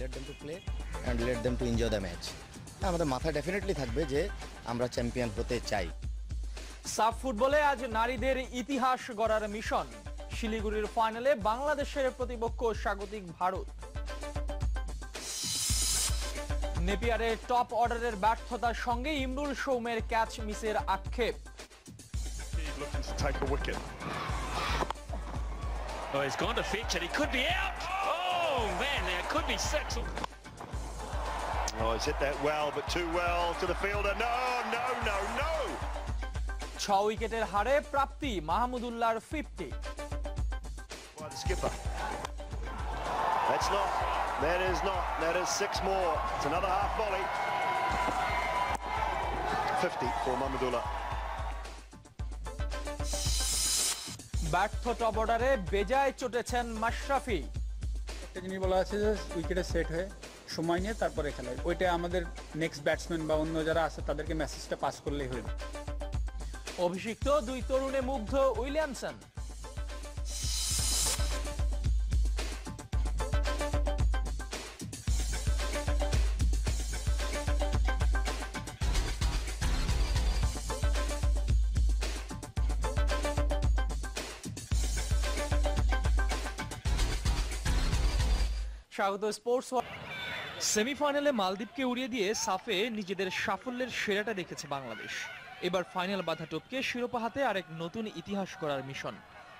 Let them to play and let them to enjoy the match আমাদের মাথায় definitely থাকবে যে আমরা চ্যাম্পিয়ন হতে চাই সাফ ফুটবলে আজ নারীদের ইতিহাস গড়ার মিশন শিলিগুড়ির ফাইনালে বাংলাদেশের প্রতিপক্ষ স্বাগতিক ভারত নেপিয়ারে টপ অর্ডারের ব্যর্থতার সঙ্গে ইমরুল সৌমের ক্যাচ মিসের আক্ষেপ. Oh, he's gone to it. He could be out. Oh, man, there could be six. Oh, he's hit that well, but too well to the fielder. No, no, no, no. ছ উইকেটের হারে প্রাপ্তি মাহমুদুল্লাহর fifty By the skipper. That's not. That is not. That is six more. It's another half volley. 50 for Mamadullah. ব্যর্থ top অর্ডারে বেজায় চটেছেন মাশরাফি একটা জিনিস বলা আছে যে উইকেটে সেট হয়ে সময় নিয়ে তারপরে খেলে ওইটা আমাদের নেক্সট ব্যাটসম্যান বা অন্য যারা আছে তাদেরকে মেসেজটা পাস করলেই হয়ে অভিষিক্ত দুই তরুণে মুগ্ধ উইলিয়ামসন। স্বাগত স্পোর্টস সেমিফাইনালে মালদ্বীপকে উড়িয়ে দিয়ে সাফে নিজেদের সাফল্যের সেরাটা দেখেছে বাংলাদেশ। এবার ফাইনাল বাধা টপকে শিরোপা হাতে আরেক নতুন ইতিহাস করার মিশন।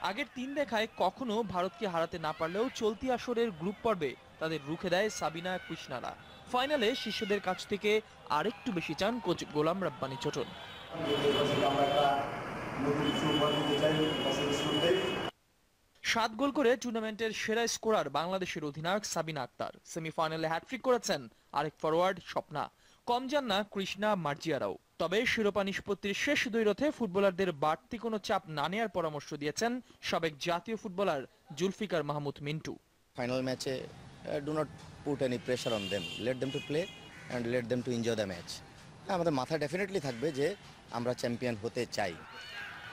আগের তিন দেখায় কখনো ভারতকে হারাতে না পারলেও চলতি আসরের গ্রুপ পর্বে তাদের রুখে দেয় সাবিনা কৃষ্ণারা ফাইনালে শিষ্যদের কাছ থেকে আরেকটু বেশি চান কোচ গোলাম রাব্বানি চটন। সাত গোল করে টুর্নামেন্টের সেরা স্কোরার বাংলাদেশের অধিনায়ক সাবিনা আক্তার। সেমিফাইনালে হ্যাট্রিক করেছেন আরেক ফরওয়ার্ড স্বপ্না। কম যান না কৃষ্ণা মার্জিয়ারাও। তবে শিরোপা নিষ্পত্তির শেষ দুই রথে ফুটবলারদের বাড়তি কোনো চাপ না নেওয়ার পরামর্শ দিয়েছেন সাবেক জাতীয় ফুটবলার জুলফিকার মাহমুদ মিন্টু। ফাইনাল ম্যাচে do not put any pressure on them let them to play and let them to enjoy the match আমাদের মাথায় ডেফিনেটলি থাকবে যে আমরা চ্যাম্পিয়ন হতে চাই।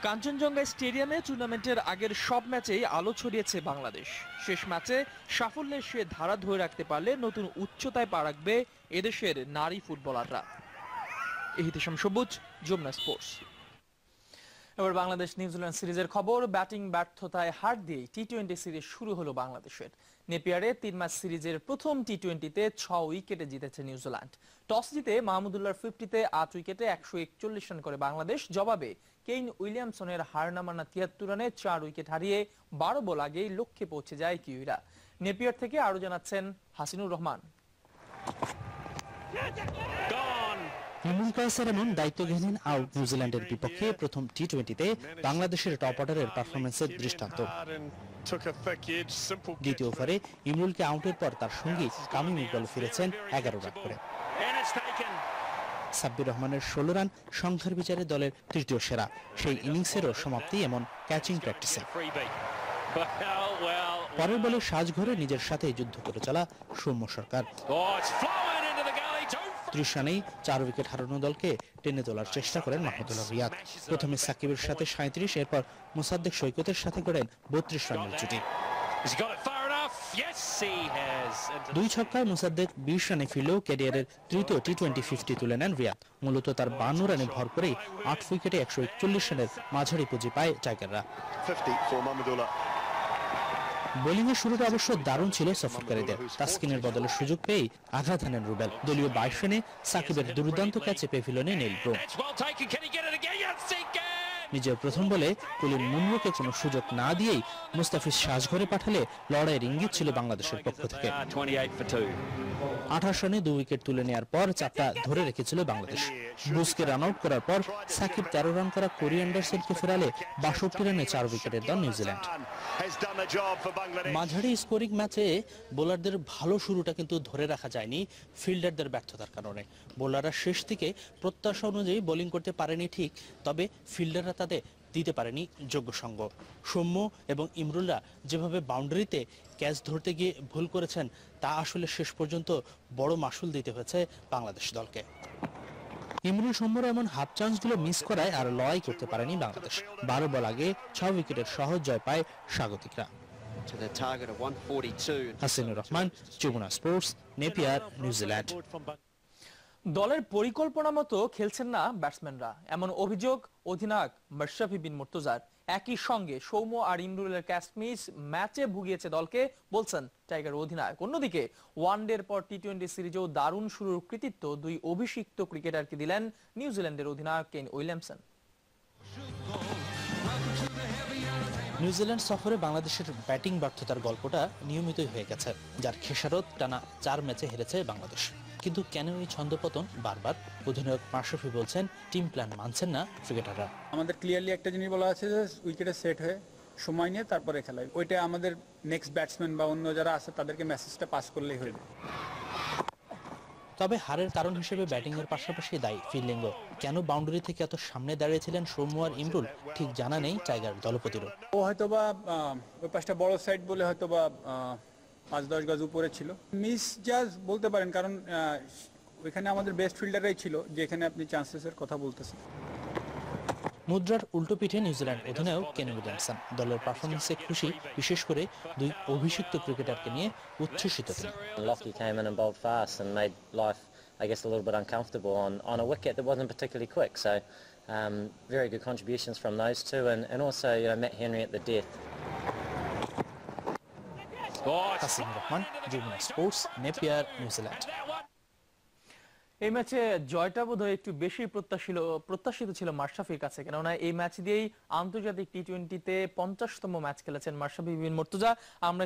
কাঞ্চনজঙ্ঘা স্টেডিয়ামে টুর্নামেন্টের আগের সব ম্যাচেই আলো ছড়িয়েছে বাংলাদেশ। শেষ ম্যাচে সাফল্যের সে ধারা ধরে রাখতে পারলে নতুন উচ্চতায় পা রাখবে এদেশের নারী ফুটবলাররা। এহিতেশম সবুজ, যমুনা স্পোর্টস এবার বাংলাদেশ নিউজিল্যান্ড সিরিজের খবর, ব্যাটিং ব্যর্থতায় হার দিয়ে টি টোয়েন্টি সিরিজ শুরু হলো বাংলাদেশের। নেপিয়ারে তিন ম্যাচ সিরিজের প্রথম টি টোয়েন্টিতে ছ উইকেটে জিতেছে নিউজিল্যান্ড। টস জিতে মাহমুদুল্লাহর ফিফটিতে আট উইকেটে একশো একচল্লিশ রান করে বাংলাদেশ। জবাবে কেইন উইলিয়ামসনের হার নামানা তিয়াত্তর রানে চার উইকেট হারিয়ে বারো বল আগেই লক্ষ্যে পৌঁছে যায় কিউইরা। নেপিয়ার থেকে আরও জানাচ্ছেন হাসিনুর রহমান। এমন দায়িত্ব নিউজিল্যান্ডের বিপক্ষে প্রথম টি টোয়েন্টিতে বাংলাদেশের টপ অর্ডারের পারফরমেন্সের দৃষ্টান্ত. দ্বিতীয় ওভারে ইমরুলকে আউটের পর তার সঙ্গী তামিম ইকবাল ফিরেছেন এগারো রান করে. সাব্বির রহমানের ষোলো রান সংখ্যার বিচারে দলের তৃতীয় সেরা সেই ইনিংসেরও সমাপ্তি এমন ক্যাচিং প্র্যাকটিসে. পরের বলে সাজঘরে নিজের সাথে যুদ্ধ করে চলা সৌম্য সরকার Oh, it's flowing into the gully. Two for ত্রিশ রানেই চার উইকেট হারানো দলকে টেনে তোলার চেষ্টা করেন মাহমুদুল্লাহ রিয়াদ। প্রথমে সাকিবের সাথে সাঁত্রিশ এরপর মোসাদ্দেক সৈকতের সাথে করেন বত্রিশ রানের জুটি। দুই ছক্কায় মোসাদ্দেক বিশ রানে ফিরলেও ক্যারিয়ারের তৃতীয় টি টোয়েন্টি ফিফটি তুলে নেন রিয়াদ। মূলত তার বান্ন রানে ভর করেই আট উইকেটে একশো একচল্লিশ রানের মাঝারি পুঁজি পায় টাইগাররা। 50 for Mamadullah. বোলিংয়ের শুরুটা অবশ্য দারুণ ছিল সফরকারীদের। তাসকিনের বদলে সুযোগ পেয়েই আঘাত হানেন রুবেল। দলীয় বাইশ রানে সাকিবের দুর্দান্ত ক্যাচে পেভিলনে নেই নিজের প্রথম বলে কলিন মুনরোকে কোনো সুযোগ না দিয়েই মুস্তাফিজ সাজঘরে পাঠালে লড়াইয়ের ইঙ্গিত ছিল বাংলাদেশের পক্ষ থেকে 28 for 2. আঠাশ রানে দু উইকেট তুলে নেওয়ার পর চাপটা ধরে রেখেছিল বাংলাদেশ ব্রুসকে রান আউট করার পর সাকিব তেরো রান করা কোরি অ্যান্ডারসনকে ফেরালে বাষট্টি রানে চার উইকেটের দল নিউজিল্যান্ড. মাঝারি স্কোরিং ম্যাচে বোলারদের ভালো শুরুটা কিন্তু ধরে রাখা যায়নি ফিল্ডারদের ব্যর্থতার কারণে বোলাররা শেষ দিকে প্রত্যাশা অনুযায়ী বোলিং করতে পারেনি ঠিক, তবে ফিল্ডাররা তাদের দিতে পারেনি যোগ্য সঙ্গ সৌম্য এবং ইমরুল্লাহ যেভাবে বাউন্ডারিতে ক্যাচ ধরতে গিয়ে ভুল করেছেন তা আসলে শেষ পর্যন্ত বড় মাসুল দিতে হয়েছে বাংলাদেশ দলকে। ইমরুল সৌম্যর এমন হাফ চান্সগুলো মিস করায় আর লড়াই করতে পারেনি বাংলাদেশ। বারো বল আগে ছয় উইকেটের সহজ জয় পায় স্বাগতিকরা। To the target of 142. Hasinur Rahman Jamuna sports Napier New Zealand. দলের পরিকল্পনা মতো খেলছেন না ব্যাটসম্যানরা। এমন অভিযোগ অধিনায়ক মাশরাফি বিন মুর্তজার। একই সঙ্গে সৌম্য আর ইমরুলের ক্যাচ মিস ম্যাচে ভুগিয়েছে দলকে, বলছেন টাইগার অধিনায়ক। অন্যদিকে ওয়ান ওয়ানডের পর টি টোয়েন্টি সিরিজেও দারুণ শুরুর কৃতিত্ব দুই অভিষিক্ত ক্রিকেটারকে দিলেন নিউজিল্যান্ডের অধিনায়ক কেন উইলিয়ামসন। নিউজিল্যান্ড সফরে বাংলাদেশের ব্যাটিং ব্যর্থতার গল্পটা নিয়মিতই হয়ে গেছে, যার খেসারত টানা চার ম্যাচে হেরেছে বাংলাদেশ। কিন্তু কেন এই ছন্দপতন? বারবার অধিনায়ক মাশরাফি বলছেন টিম প্ল্যান মানছেন না ক্রিকেটাররা। আমাদের ক্লিয়ারলি একটা জিনিস বলা আছে যে উইকেটে সেট হয়ে সময় নিয়ে তারপরে খেলায় ওইটা আমাদের নেক্সট ব্যাটসম্যান বা অন্য যারা আছে তাদেরকে মেসেজটা পাস করলেই হয়ে যাবে তবে হারের কারণ হিসেবে ব্যাটিং এর পাশাপাশি দায়ী ফিল্ডিংও। কেন বাউন্ডারি থেকে এত সামনে দাঁড়িয়েছিলেন সৌম্য আর ইমরুল? ঠিক জানা নেই টাইগার দলপতিরও। ও হয়তো বা আহ, ওই পাশটা বড় সাইড বলে হয়তোবা পাঁচ দশ গজ উপরে ছিল মিস জাজ বলতে পারেন কারণ ওইখানে আমাদের বেস্ট ফিল্ডাররাই ছিল যেখানে আপনি চান্সেসের কথা বলতেছেন মুদ্রার উল্টো পিঠে নিউজিল্যান্ড অধিনায়ক কেন উইলিয়ামসন দলের পারফরমেন্সে খুশি বিশেষ করে দুই অভিষিক্ত ক্রিকেটারকে নিয়ে উচ্ছ্বসিত I guess, a little bit uncomfortable on, on a wicket that wasn't particularly quick. So, um, very good contributions from those two, and, and also, you know, Matt Henry at the death. Hasinur Rahman Jamuna sports, Napier, New Zealand. এই ম্যাচে জয়টা বোধহয় একটু বেশি প্রত্যাশিত প্রত্যাশিত ছিল মাশরাফির কাছে, কেননা এই ম্যাচ দিয়েই আন্তর্জাতিক টি টোয়েন্টিতে পঞ্চাশতম ম্যাচ খেলেছেন মাশরাফি বিন মর্তুজা। আমরা